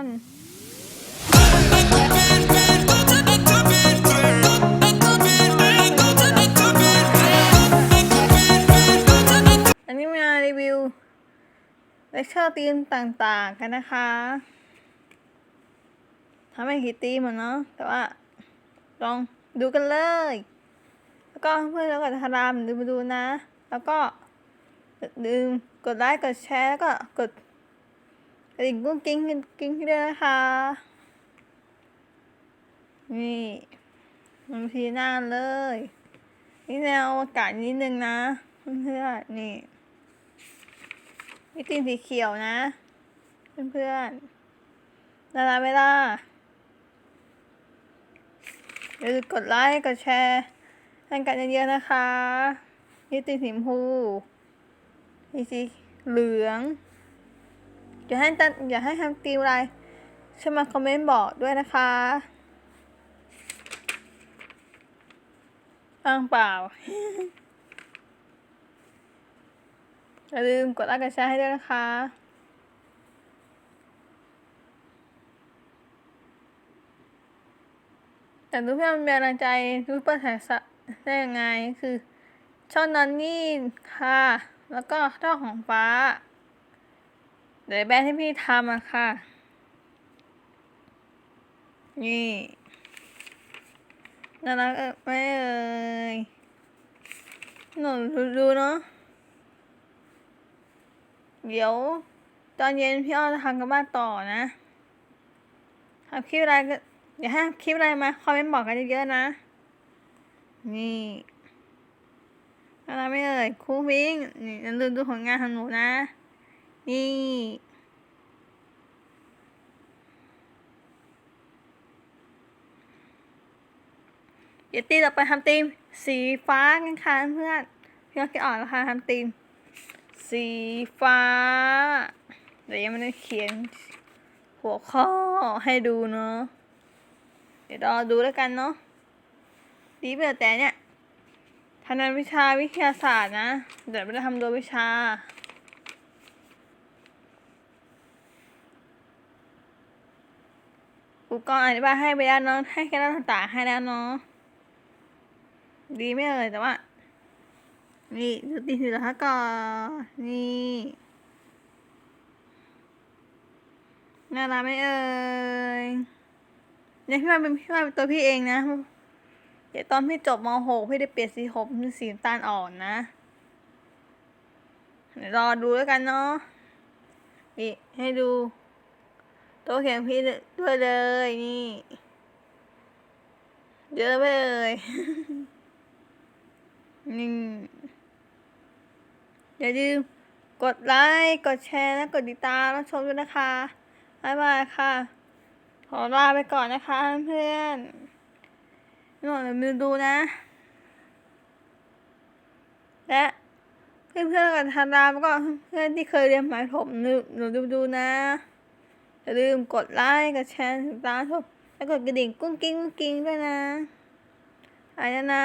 อันนี้มารีวิวเลคเชอร์ตีมต่างๆกันนะคะทำให้คิดตีมอะเนาะแต่ว่าลองดูกันเลย แล้วก็เพื่อนแล้วก็ทารามดูมาดูนะ แล้วก็ลืมกดไลค์กดแชร์แล้วก็กด ระดิ่งกุ้งกิ้งกิ้งด้วยนะคะนี่มันพีหน้าเลย นี่แนวอากาศนิดนึงนะเพื่อนๆนี่มีตีนสีเขียวนะเพื่อนๆนารักไหมล่ะอย่าลืมกดไลค์กดแชร์ให้กันเยอะๆนะคะนี่ตีนสีชมพูนี่สีเหลือง อย่าให้ตันอย่าให้ทำตีมอะไรช่วยมาคอมเมนต์บอกด้วยนะคะอ้างเปล่าอย่าลืมกดไลค์กดแชร์ให้ด้วยนะคะแต่รู้เพื่อนมีกำลังใจรู้ปิดถ่าสะได้ยังไงคือช่องนอนนี่ค่ะ แล้วก็ช่องของฟ้า เดี๋ยวแบนที่พี่ทำอะค่ะ นี่น่ารักเอ่ยไหมเอ่ยหนูดูดูเนาะ เดี๋ยว ตอนเย็นพี่อ้อจะทำกันบ้านต่อนะทำคลิปอะไรก็อย่าให้คลิปอะไรมาคอมเมนต์บอกกันเยอะๆนะ นี่อะไรไม่เอ่ยครูพิงนี่อย่าลืมดูผลงานของหนูนะ นี่ เดี๋ยวตีเราไปทำตีม สีฟ้ากันค่ะเพื่อนเพี่อ้อคิดออกแล้วค่ะทำตีม สีฟ้า เดี๋ยวยังไม่ได้เขียนหัวข้อให้ดูเนาะ เดี๋ยวรอดูแล้วกันเนาะดีเบื่อแต่เนี่ยทางนันวิชาวิทยาศาสตร์นะ เดี๋ยวไม่ได้ทำโดยวิชา อุปกรณ์อธิบายให้ไปแล้วเนาะให้แค่นั้นต่างให้แล้วเนาะดีไม่เอ่ยแต่ว่า นี่ดูตีสีเหลืองก่อนนี่น่ารักไหมเอ่ยเนี่ยพี่ว่าเป็นพี่ว่าเป็นตัวพี่เองนะเดี๋ยวตอนพี่จบม .6 พี่ได้เปลี่ยนสีผมเป็นสีตาลอ่อนนะเดี๋ยวรอดูแล้วกันเนาะนี่ให้ดู ตัวเขียนพี่ด้วยเลยนี่เยอะไปเลยนี่อย่าลืมกดไลค์กดแชร์และกดติดตามรับชมด้วยนะคะบ๊ายบายค่ะ ขอลาไปก่อนนะคะเพื่อนหนูอย่าลืมดูนะ และเพื่อนๆกับทารามก็เพื่อนที่เคยเรียนหมายผมหนูดูดูนะ อย่าลืมกดไลค์ กดแชร์ติดตามชมแล้วกดกระดิ่งกุ้งกิ้งกุ้งกิ้งด้วยนะไปแล้วนะ